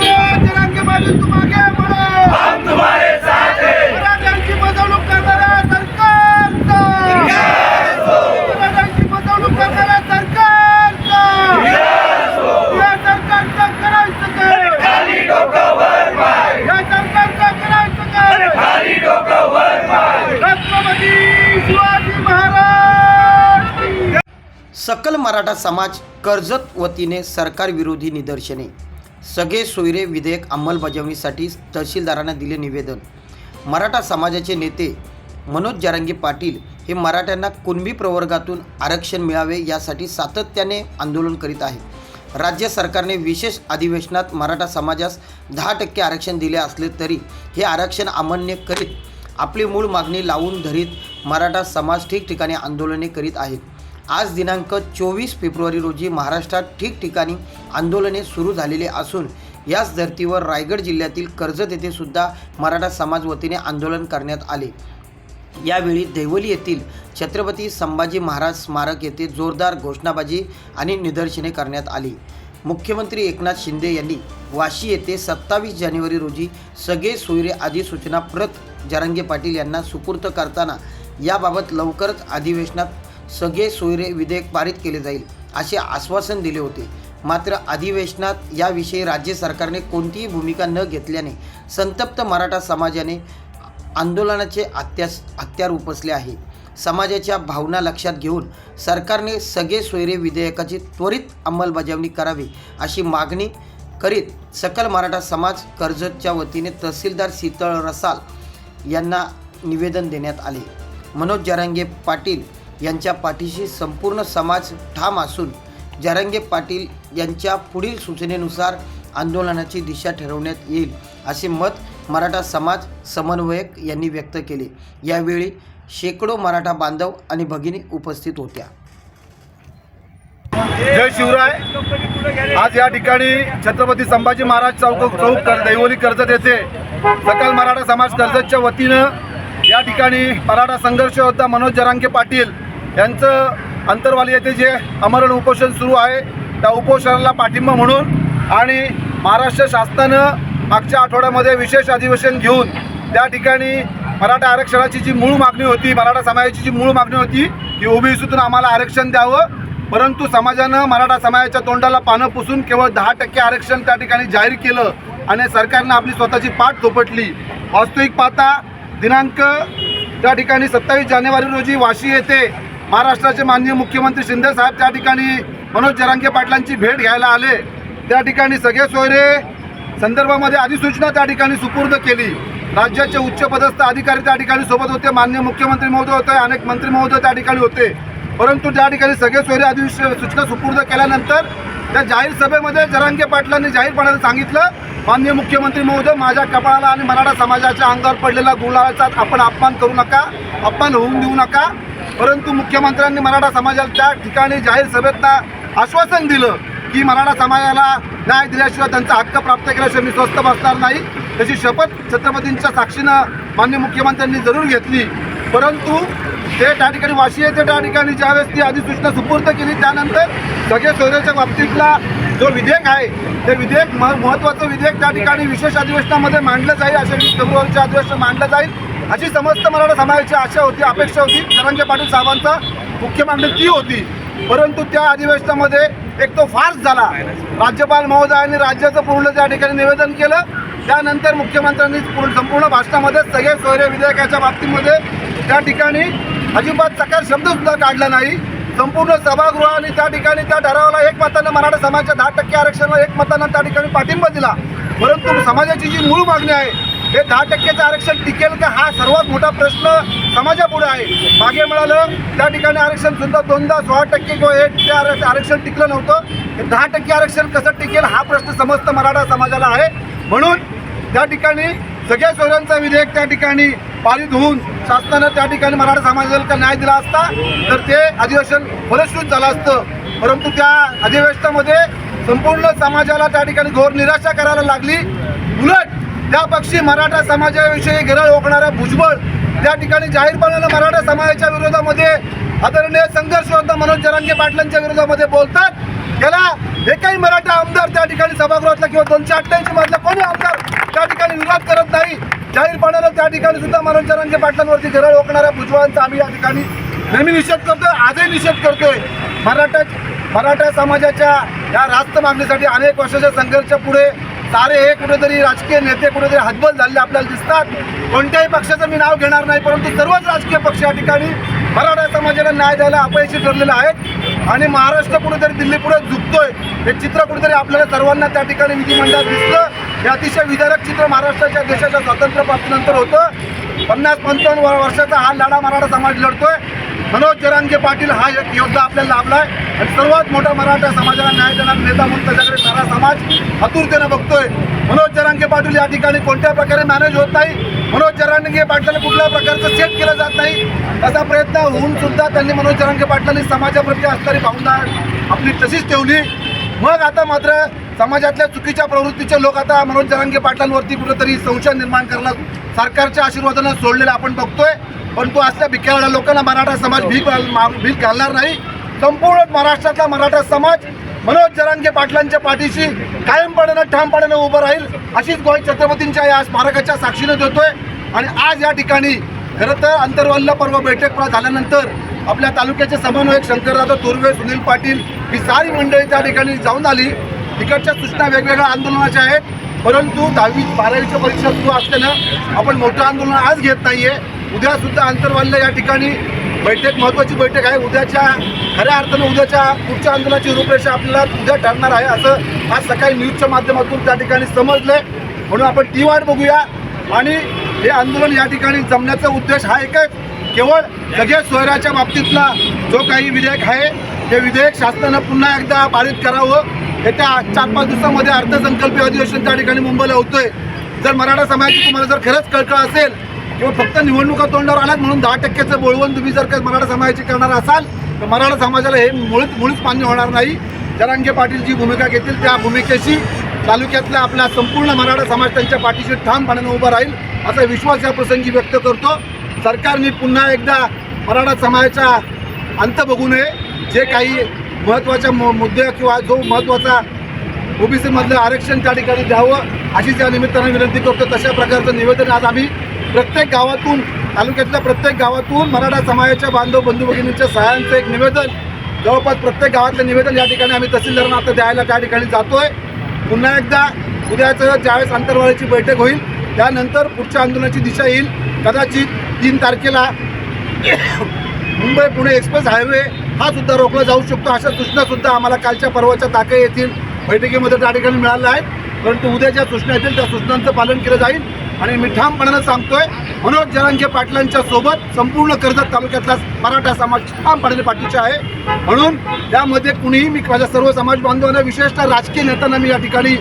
तिरंगे बाजू तुम मराठा समाज कर्जत वतीने सरकार विरोधी निदर्शने. सगळे सोयरे विधेयक अंमलबजावणीसाठी तहसीलदारांना दिले निवेदन. मराठा समाजाचे नेते मनोज जरांगे पाटील हे मराठ्यांना कुणबी प्रवर्गातून आरक्षण मिळावे यासाठी सातत्याने आंदोलन करीत आहे. राज्य सरकारने विशेष अधिवेशनात मराठा समाजास दहा टक्के आरक्षण दिले असले तरी हे आरक्षण अमान्य करीत आपली मूळ मागणी लावून धरीत मराठा समाज ठिकठिकाणी आंदोलने करीत आहेत. आज दिनांक चोवीस फेब्रुवारी रोजी महाराष्ट्रात ठिकठिकाणी आंदोलने सुरू झालेली असून याच धर्तीवर रायगड जिल्ह्यातील कर्जत येथे सुद्धा मराठा समाज वतीने आंदोलन करण्यात आले. यावेळी देवली येथील छत्रपती संभाजी महाराज स्मारक येथे जोरदार घोषणाबाजी आणि निदर्शने करण्यात आली. मुख्यमंत्री एकनाथ शिंदे यांनी वाशी येथे सत्तावीस जानेवारी रोजी सगळे सोयरे अधिसूचना प्रत जरांगे पाटील यांना सुपूर्त करताना याबाबत लवकरच अधिवेशनात सगळे सोयरे विधेयक पारित केले जाईल असे आश्वासन दिले होते. मात्र अधिवेशनात याविषयी राज्य सरकारने कोणतीही भूमिका न घेतल्याने संतप्त मराठा समाजाने आंदोलनाचे हत्यास हत्यार उपसले आहे. समाजाच्या भावना लक्षात घेऊन सरकारने सगळे सोयरे विधेयकाची त्वरित अंमलबजावणी करावी अशी मागणी करीत सकल मराठा समाज कर्जतच्या वतीने तहसीलदार शीतळ रसाल यांना निवेदन देण्यात आले. मनोज जरांगे पाटील यांच्या पाठीशी संपूर्ण समाज ठाम असून जरंगे पाटील यांच्या पुढील सूचनेनुसार आंदोलनाची दिशा ठरवण्यात येईल असे मत मराठा समाज समन्वयक यांनी व्यक्त केले. यावेळी शेकडो मराठा बांधव आणि भगिनी उपस्थित होत्या. जय शिवराय. आज या ठिकाणी छत्रपती संभाजी महाराज चौक चौक कर दैवली कर्जत येथे सकल मराठा समाज कर्जतच्या वतीनं या ठिकाणी मराठा संघर्ष योद्धा मनोज जरांगे पाटील यांचं अंतरवाली येथे जे अमरण उपोषण सुरू आहे त्या उपोषणाला पाठिंबा म्हणून आणि महाराष्ट्र शासनानं मागच्या आठवड्यामध्ये विशेष अधिवेशन घेऊन त्या ठिकाणी मराठा आरक्षणाची जी मूळ मागणी होती मराठा समाजाची जी मूळ मागणी होती की ओबीसीतून आम्हाला आरक्षण द्यावं. परंतु समाजानं मराठा समाजाच्या तोंडाला पानं पुसून केवळ दहा टक्के आरक्षण त्या ठिकाणी जाहीर केलं आणि सरकारनं आपली स्वतःची पाठ थोपटली वास्तविक पाहता दिनांक त्या ठिकाणी सत्तावीस जानेवारी रोजी वाशी येथे महाराष्ट्राचे माननीय मुख्यमंत्री शिंदे साहेब त्या ठिकाणी मनोज जरांगे पाटलांची भेट घ्यायला आले. त्या ठिकाणी सगळे सोयरे संदर्भामध्ये अधिसूचना त्या ठिकाणी सुपूर्द केली. राज्याचे उच्चपदस्थ अधिकारी त्या ठिकाणी सोबत होते मान्य मुख्यमंत्री महोदय होते अनेक मंत्री महोदय त्या ठिकाणी होते. परंतु त्या ठिकाणी सगळे सोयरे अधिसूचना सुपूर्द केल्यानंतर त्या जाहीर सभेमध्ये जरांगे पाटलांनी जाहीरपणाने सांगितलं माननीय मुख्यमंत्री महोदय माझ्या कपाळाला आणि मराठा समाजाच्या अंगावर पडलेला गुलाचा आपण अपमान करू नका अपमान होऊन देऊ नका. परंतु मुख्यमंत्र्यांनी मराठा समाजाला त्या ठिकाणी जाहीर सभेतना आश्वासन दिलं की मराठा समाजाला न्याय दिल्याशिवाय त्यांचा हक्क प्राप्त केल्याशिवाय मी स्वस्थ बसणार नाही. त्याची शपथ छत्रपतींच्या साक्षीनं मान्य मुख्यमंत्र्यांनी जरूर घेतली. परंतु ते त्या ठिकाणी वाशी येथे त्या ठिकाणी ज्यावेळेस ती अधिसूचना सुपूर्द केली त्यानंतर सगळे सोयऱ्याच्या बाबतीतला जो विधेयक आहे ते विधेयक म महत्त्वाचं विधेयक त्या ठिकाणी विशेष अधिवेशनामध्ये मांडलं जाईल अशा वीस फेब्रुवारीच्या अधिवेशन मांडलं जाईल. अशी समस्त मराठा समाजाची आशा होती अपेक्षा होती. धनंजय पाटील साहेबांचा मुख्य मागणी ती होती. परंतु त्या अधिवेशनामध्ये एक तो फार्स झाला. राज्यपाल महोदयांनी राज्याचं पूर्ण त्या ठिकाणी निवेदन केलं त्यानंतर मुख्यमंत्र्यांनी पूर्ण संपूर्ण भाषणामध्ये सगळे सोयरे विधेयकाच्या बाबतीमध्ये त्या ठिकाणी अजिबात सकार शब्दसुद्धा काढला नाही. संपूर्ण सभागृहाने त्या ठिकाणी त्या ठरावाला एक मतानं मराठा समाजाच्या दहा टक्के आरक्षणाला एक मतानं त्या ठिकाणी पाठिंबा दिला. परंतु समाजाची जी मूळ मागणी आहे हे दहा टक्केचं आरक्षण टिकेल का? हा सर्वात मोठा प्रश्न समाजापुढे आहे. मागे मिळालं त्या ठिकाणी आरक्षण सुद्धा दोनदा सोळा टक्के किंवा एक ते आरक्षण टिकलं नव्हतं. हे दहा टक्के आरक्षण कसं टिकेल हा प्रश्न समस्त मराठा समाजाला आहे. म्हणून त्या ठिकाणी सगळ्या सोयऱ्यांचा विधेयक त्या ठिकाणी पारित होऊन शासनानं त्या ठिकाणी मराठा समाजाला न्याय दिला असता तर ते अधिवेशन फलश्रुत झालं असतं. परंतु त्या अधिवेशनामध्ये संपूर्ण समाजाला त्या ठिकाणी घोर निराशा करायला लागली. उलट त्या पक्षी मराठा समाजाविषयी गिरळ ओकणारा भुजबळ त्या ठिकाणी जाहीरपणानं मराठा समाजाच्या विरोधामध्ये आदरणीय संघर्ष होता मनोज जरांगे पाटलांच्या विरोधामध्ये बोलतात. त्याला एकही मराठा आमदार त्या ठिकाणी सभागृहातला किंवा दोनशे अठ्ठ्याऐंशी मधला कोणी आमदार त्या ठिकाणी विरोध करत नाही. जाहीरपणानं त्या ठिकाणी सुद्धा मनोज जरांगे पाटलांवरती घरळ ओकणाऱ्या भुजबळांचा आम्ही या ठिकाणी नेहमी निषेध करतोय आजही निषेध करतोय. मराठा मराठा समाजाच्या या रास्त मागणीसाठी अनेक वर्षाच्या संघर्ष पुढे सारे हे कुठेतरी राजकीय नेते कुठेतरी हतबल झालेले आपल्याला दिसतात. कोणत्याही पक्षाचं मी नाव घेणार नाही परंतु सर्वच राजकीय पक्ष या ठिकाणी मराठा समाजाला न्याय द्यायला अपयशी ठरलेले आहेत. आणि महाराष्ट्र कुठेतरी दिल्ली पुढे झुकतोय. हे चित्र कुठेतरी आपल्याला सर्वांना त्या ठिकाणी विधिमंडळात दिसलं. हे अतिशय विदारक चित्र महाराष्ट्राच्या देशाच्या स्वातंत्र्य प्राप्तीनंतर होतं. पन्नास पंचावन्न वर्षाचा हा लढा मराठा समाज लढतोय. मनोज जरांगे पाटील हा एक योद्धा आपल्याला लाभलाय. आणि सर्वात मोठा मराठा समाजाला न्याय देणारा नेता म्हणून त्याच्याकडे सारा समाज आतुरतेनं बघतोय. मनोज जरांगे पाटील या ठिकाणी कोणत्या प्रकारे मॅनेज होत नाही? मनोज जरांगे पाटलाला कुठल्या प्रकारचं सेट केलं जात नाही? असा प्रयत्न होऊन सुद्धा त्यांनी मनोज जरांगे पाटलांनी समाजाप्रती असणारी भावना आपली तशीच ठेवली. मग आता मात्र समाजातल्या चुकीच्या प्रवृत्तीचे लोक आता मनोज जरांगे पाटलांवरती कुठेतरी संशय निर्माण करणं सरकारच्या आशीर्वादानं सोडलेलं आपण बघतोय. पण तो असल्या भिक्यावाल्या लोकांना मराठा समाज भीक मा- भीक घालणार नाही. संपूर्ण महाराष्ट्रातला मराठा समाज मनोज जरांगे पाटलांच्या पाठीशी कायमपणानं ठामपणानं उभं राहील अशीच गोय छत्रपतींच्या या स्मारकाच्या साक्षीनं देतोय. आणि आज या ठिकाणी खरं तर आंतरवल्ल पर्व बैठक झाल्यानंतर आपल्या तालुक्याचे समन्वयक शंकरराव तुर्वे सुनील पाटील ही सारी मंडळी त्या ठिकाणी जाऊन आली. तिकडच्या सूचना वेगवेगळ्या आंदोलनाच्या आहेत. परंतु दहावी बारावीच्या परीक्षा सुरू असल्यानं आपण मोठं आंदोलन आज घेत नाहीये. उद्या सुद्धा आंतरवाल्य या ठिकाणी बैठक महत्त्वाची बैठक आहे. उद्याच्या खऱ्या अर्थानं उद्याच्या पुढच्या आंदोलनाची रूपरेषा आपल्याला उद्या ठरणार आहे असं आज सकाळी न्यूजच्या माध्यमातून त्या ठिकाणी समजलंय. म्हणून आपण ती वाट बघूया. आणि हे आंदोलन या ठिकाणी जमण्याचा उद्देश हा एकच. केवळ सगळ्या सोयऱ्याच्या बाबतीतला जो काही विधेयक आहे ते विधेयक शासनानं पुन्हा एकदा पारित करावं. येत्या चार पाच दिवसामध्ये अर्थसंकल्पीय अधिवेशन त्या ठिकाणी मुंबईला होतोय. जर मराठा समाजाची तुम्हाला जर खरंच कळकळ असेल किंवा फक्त निवडणुका तोंडावर आल्यात म्हणून दहा टक्क्याचं बोलवून तुम्ही जर का मराठा समाजाची करणार असाल तर मराठा समाजाला हे मुळीच मुळीच मान्य होणार नाही. जरांगे पाटील जी भूमिका घेतील त्या भूमिकेशी तालुक्यातला आपला संपूर्ण मराठा समाज त्यांच्या पाठीशी ठामपणाने उभा राहील असा विश्वास या प्रसंगी व्यक्त करतो. सरकारने पुन्हा एकदा मराठा समाजाचा अंत बघू नये. जे काही महत्त्वाच्या मु- मुद्दे किंवा जो महत्त्वाचा ओबीसीमधलं आरक्षण त्या ठिकाणी द्यावं अशीच या निमित्तानं विनंती करतो. तशा प्रकारचं निवेदन आज आम्ही प्रत्येक गावातून तालुक्यातल्या प्रत्येक गावातून मराठा समाजाच्या बांधव बंधू भगिनींच्या सहाय्यांचं एक निवेदन जवळपास प्रत्येक गावातलं निवेदन या ठिकाणी आम्ही तहसीलदारांना आता द्यायला त्या ठिकाणी जातोय. पुन्हा एकदा उद्याचं ज्यावेळेस आंतरवाडीची बैठक होईल त्यानंतर पुढच्या आंदोलनाची दिशा येईल. कदाचित तीन तारखेला मुंबई पुणे एक्सप्रेस हायवे हा सुद्धा रोखला जाऊ शकतो. अशा सूचनासुद्धा आम्हाला कालच्या परवाच्या ताक्या येथील बैठकीमध्ये त्या ठिकाणी मिळाल्या आहेत. परंतु उद्या ज्या सूचना येतील त्या सूचनांचं पालन केलं जाईल. आणि मी ठामपणानं सांगतोय मनोज जरांगे पाटलांच्या सोबत संपूर्ण कर्जत तालुक्यातला मराठा समाज ठामपणाने पाठीचा आहे. म्हणून त्यामध्ये कुणीही मी माझ्या सर्व समाज बांधवांना विशेषतः राजकीय नेत्यांना मी या ठिकाणी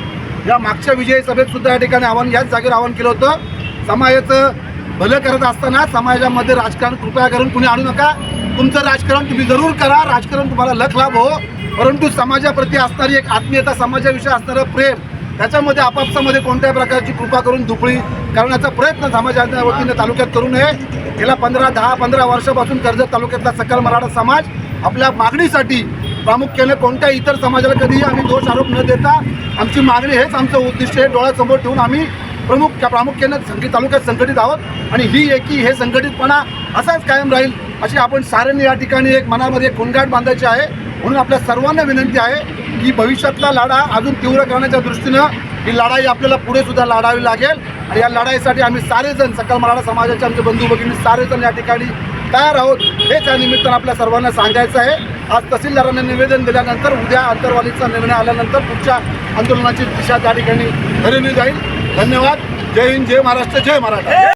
या मागच्या विजयी सभेत सुद्धा या ठिकाणी आव्हान याच जागेवर आवाहन केलं होतं. समाजाचं भलं करत असताना समाजामध्ये राजकारण कृपया करून कुणी आणू नका. तुमचं राजकारण तुम्ही जरूर करा. राजकारण तुम्हाला लख लाभ हो. परंतु समाजाप्रती असणारी एक आत्मीयता समाजाविषयी असणारं प्रेम त्याच्यामध्ये आपापसामध्ये कोणत्याही प्रकारची कृपा करून दुपळी करण्याचा प्रयत्न समाजाच्या वतीने तालुक्यात करू नये. गेल्या पंधरा दहा पंधरा वर्षापासून कर्जत तालुक्यातला सकल मराठा समाज आपल्या मागणीसाठी प्रामुख्याने कोणत्या इतर समाजाला कधीही आम्ही दोष आरोप न देता आमची मागणी हेच आमचं उद्दिष्ट आहे. डोळ्यासमोर ठेवून आम्ही प्रमुख प्रामुख्याने संघटित तालुक्यात संघटित आहोत आणि ही एकी हे संघटितपणा असाच कायम राहील अशी आपण साऱ्यांनी या ठिकाणी एक मनामध्ये एक खुणगाट बांधायची आहे. म्हणून आपल्या सर्वांना विनंती आहे की भविष्यातला लढा अजून तीव्र करण्याच्या दृष्टीनं ही लढाई आपल्याला पुढे सुद्धा लढावी लागेल. आणि या लढाईसाठी आम्ही सारेजण सकल मराठा समाजाचे आमचे बंधू भगिनी सारेजण या ठिकाणी तयार आहोत. हेच या निमित्तानं आपल्या सर्वांना सांगायचं आहे. आज तहसीलदारांना निवेदन दिल्यानंतर उद्या अंतरवालीचा निर्णय आल्यानंतर पुढच्या आंदोलनाची दिशा त्या ठिकाणी ठरवली जाईल. धन्यवाद. जय हिंद जय महाराष्ट्र जय मराठा.